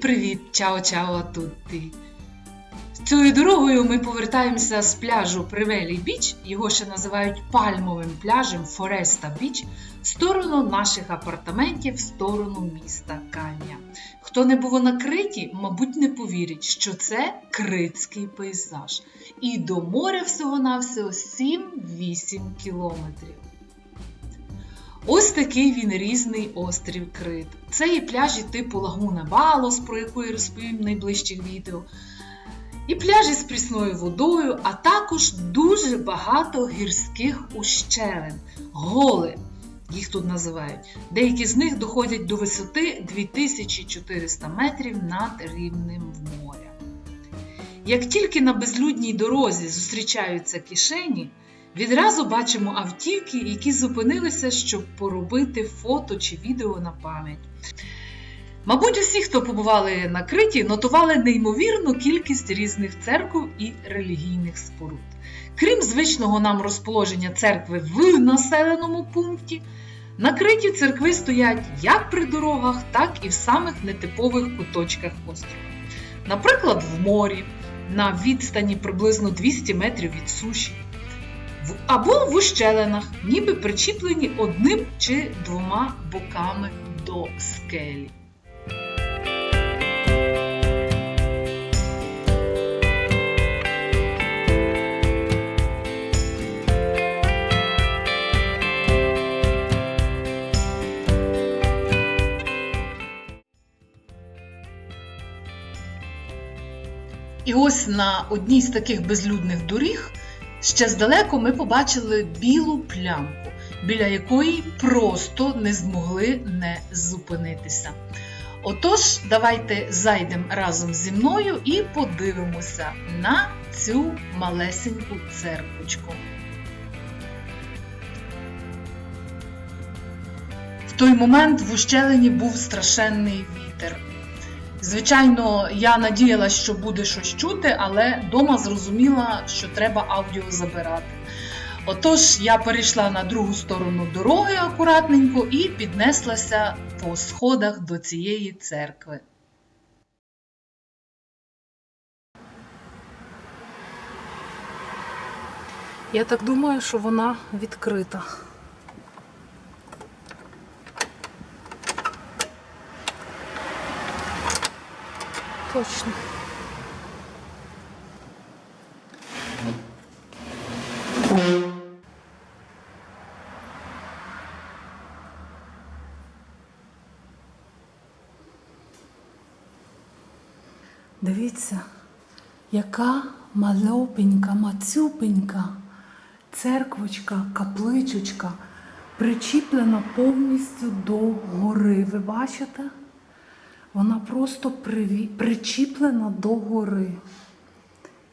Привіт-привіт! Чао-чао а тутті! Цією дорогою ми повертаємося з пляжу Привелі Біч, його ще називають пальмовим пляжем Фореста Біч, в сторону наших апартаментів, в сторону міста Каня. Хто не був на Криті, мабуть, не повірить, що це критський пейзаж. І до моря всього-навсього 7-8 кілометрів. Ось такий він різний острів Крит. Це і пляжі типу Лагуна Балос, про яку я розповім в найближчих відео. І пляжі з прісною водою, а також дуже багато гірських ущелин, голи, їх тут називають. Деякі з них доходять до висоти 2400 метрів над рівнем моря. Як тільки на безлюдній дорозі зустрічаються кишені, Відразу бачимо автівки, які зупинилися, щоб поробити фото чи відео на пам'ять. Мабуть, усі, хто побували на Криті, нотували неймовірну кількість різних церкв і релігійних споруд. Крім звичного нам розположення церкви в населеному пункті, на Криті церкви стоять як при дорогах, так і в самих нетипових куточках острова. Наприклад, в морі, на відстані приблизно 200 метрів від суші або в ущелинах, ніби причіплені одним чи двома боками до скелі. І ось на одній з таких безлюдних доріг Ще здалеку ми побачили білу плямку, біля якої просто не змогли не зупинитися. Отож, давайте зайдемо разом зі мною і подивимося на цю малесеньку церквочку. В той момент в ущелині був страшенний вітер. Звичайно, я надіялася, що буде щось чути, але вдома зрозуміла, що треба аудіо забирати. Отож, я перейшла на другу сторону дороги акуратненько і піднеслася по сходах до цієї церкви. Я так думаю, що вона відкрита. Точно. Дивіться, яка мальопенька, мацюпенька церквочка, капличечка причіплена повністю до гори. Ви бачите? Вона просто причіплена до гори.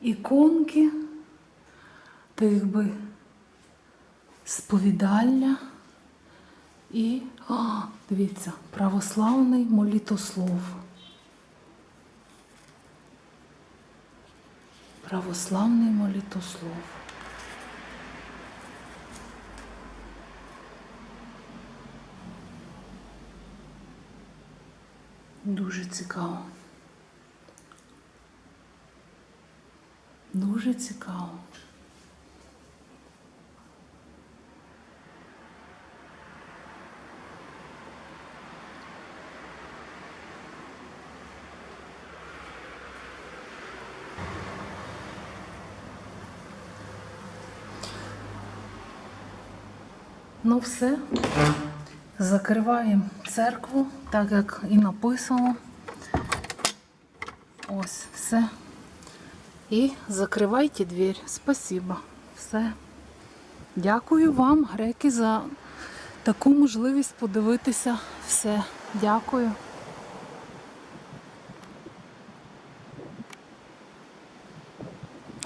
Іконки, то якби сповідальня і, а, дивіться, православний молітослов. Православний молітослов. Дуже цікаво. Дуже цікаво. Ну все. Закриваємо церкву, так як і написано. Ось, все. І закривайте двір. Спасибо. Все. Дякую вам, греки, за таку можливість подивитися все. Дякую.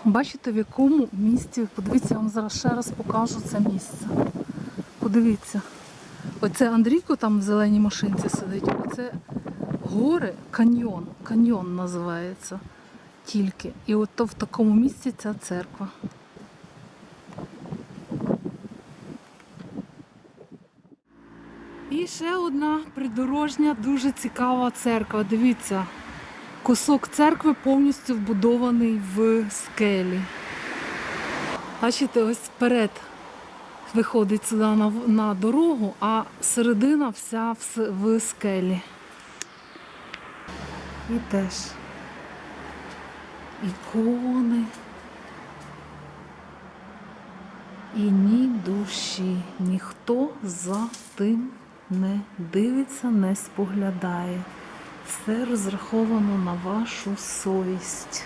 Бачите, в якому місці, подивіться, я вам зараз ще раз покажу це місце. Подивіться. Оце Андрійко там в зеленій машинці сидить. Оце гори, каньйон. Каньйон називається тільки. І от то в такому місці ця церква. І ще одна придорожня дуже цікава церква. Дивіться, Кусок церкви повністю вбудований в скелі. Бачите, ось вперед виходить сюди на, на дорогу, а середина вся в, в скелі. І теж ікони. І ні душі, ніхто за тим не дивиться, не споглядає. Все розраховано на вашу совість.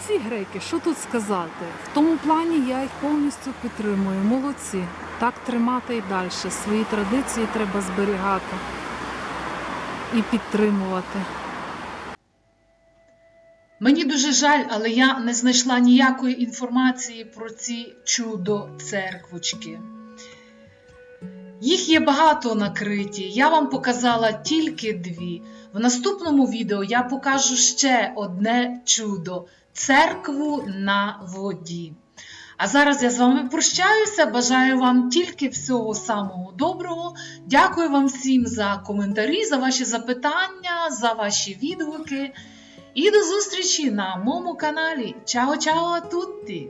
Молодці греки, що тут сказати? В тому плані я їх повністю підтримую. Молодці. Так тримати і далі. Свої традиції треба зберігати і підтримувати. Мені дуже жаль, але я не знайшла ніякої інформації про ці чудо церквочки. Їх є багато накриті, я вам показала тільки дві. В наступному відео я покажу ще одне чудо церкву на воді. А зараз я з вами прощаюся. Бажаю вам тільки всього самого доброго. Дякую вам всім за коментарі, за ваші запитання, за ваші відгуки. І до зустрічі на моєму каналі. Чао чао а тутті!